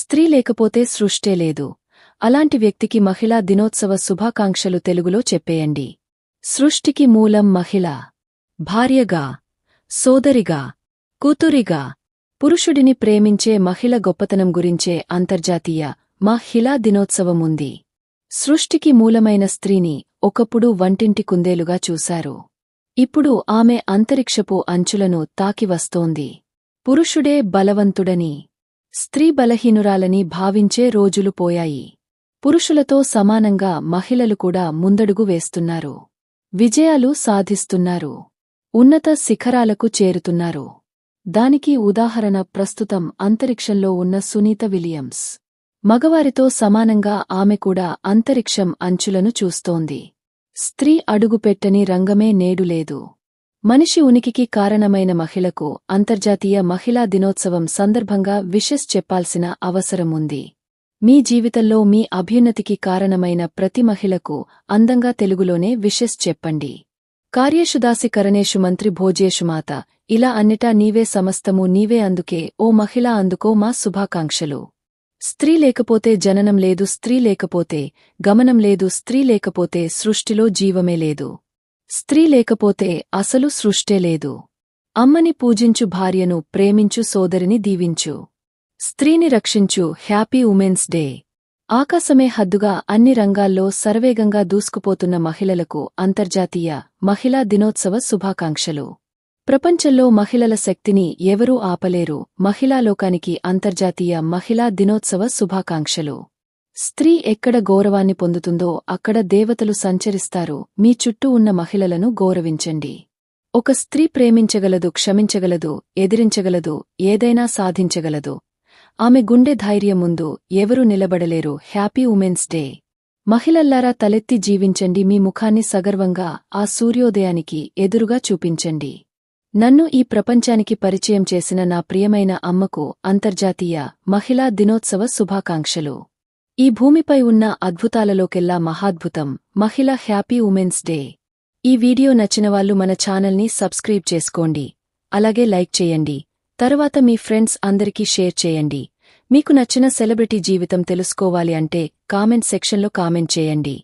స్త్రీ లేకపోతే సృష్టే లేదు. అలాంటి వ్యక్తికి మహిళా దినోత్సవ శుభాకాంక్షలు తెలుగులో చెప్పేయండి. సృష్టికి మూలం మహిళ. భార్యగా. సోదరిగా. కూతురిగా. పురుషుడిని ప్రేమించే మహిళ గొప్పతనం గురించే అంతర్జాతీయ మహిళా దినోత్సవముంది సృష్టికి మూలమైన స్త్రీని ఒకప్పుడు వంటింటి కుందేలుగా చూశారు. ఇప్పుడు ఆమె అంతరిక్షపు అంచులను తాకివస్తోంది పురుషుడే బలవంతుడని. స్త్రీ బలహీనురాలని భావించే రోజులు పోయాయి. పురుషులతో సమానంగా మహిళలు కూడా ముందడుగు వేస్తున్నారు. విజయాలు సాధిస్తున్నారు. ఉన్నత శిఖరాలకు చేరుతున్నారు. దానికి ఉదాహరణ ప్రస్తుతం అంతరిక్షంలో ఉన్న సునీత విలియమ్స్. మగవారితో సమానంగా ఆమె కూడా అంతరిక్షం అంచులను చూస్తోంది. స్త్రీ అడుగుపెట్టని రంగమే నేడు లేదు. మనిషి ఉనికికి కారణమైన మహిళకు అంతర్జాతీయ మహిళా దినోత్సవం సందర్భంగా విషెస్ చెప్పాల్సిన అవసరముంది. మీ జీవితంలో మీ అభ్యున్నతికి కారణమైన ప్రతి మహిళకు అందంగా తెలుగులోనే విషెస్ చెప్పండి. కార్యేషుదాసి కరణేషు మంత్రి భోజేషుమాత ఇలా అన్నిటా నీవే సమస్తము నీవే అందుకే ఓ మహిళ అందుకో మా శుభాకాంక్షలు. స్త్రీ లేకపోతే జననం లేదు స్త్రీ లేకపోతే గమనం లేదు స్త్రీ లేకపోతే సృష్టిలో జీవమే లేదు. స్త్రీ లేకపోతే అసలు సృష్టే లేదు. అమ్మని పూజించు భార్యను ప్రేమించు సోదరిని దీవించు. స్త్రీని రక్షించు. Happy women's day. ఆకాశమే హద్దుగా అన్ని రంగాల్లో సర్వేగంగా దూసుకుపోతున్న మహిళలకు అంతర్జాతీయ మహిళా దినోత్సవ శుభాకాంక్షలు. ప్రపంచంలో మహిళల శక్తిని ఎవరూ ఆపలేరు. మహిళా లోకానికి అంతర్జాతీయ మహిళా దినోత్సవ శుభాకాంక్షలు. స్త్రీ ఎక్కడ గౌరవాన్ని పొందుతుందో అక్కడ దేవతలు సంచరిస్తారు. మీ చుట్టూ ఉన్న మహిళలను గౌరవించండి. ఒక స్త్రీ ప్రేమించగలదు క్షమించగలదు ఎదిరించగలదు ఏదైనా సాధించగలదు. ఆమె గుండె ధైర్యం ముందు ఎవరూ నిలబడలేరు. Happy women's day. మహిళల్లారా తలెత్తి జీవించండి. మీ ముఖాన్ని సగర్వంగా ఆ సూర్యోదయానికి ఎదురుగా చూపించండి. నన్ను ఈ ప్రపంచానికి పరిచయం చేసిన నా ప్రియమైన అమ్మకు అంతర్జాతీయ మహిళా దినోత్సవ శుభాకాంక్షలు. ఈ భూమిపై ఉన్న అద్భుతాలలోకెల్లా మహాద్భుతం మహిళ హ్యాపీ ఉమెన్స్ డే. ఈ వీడియో నచ్చినవాళ్ళు మన ఛానల్ని సబ్స్క్రైబ్ చేసుకోండి. అలాగే లైక్ చేయండి. తరువాత మీ ఫ్రెండ్స్ అందరికీ షేర్ చేయండి. మీకు నచ్చిన సెలబ్రిటీ జీవితం తెలుసుకోవాలి అంటే కామెంట్ సెక్షన్లో కామెంట్ చేయండి.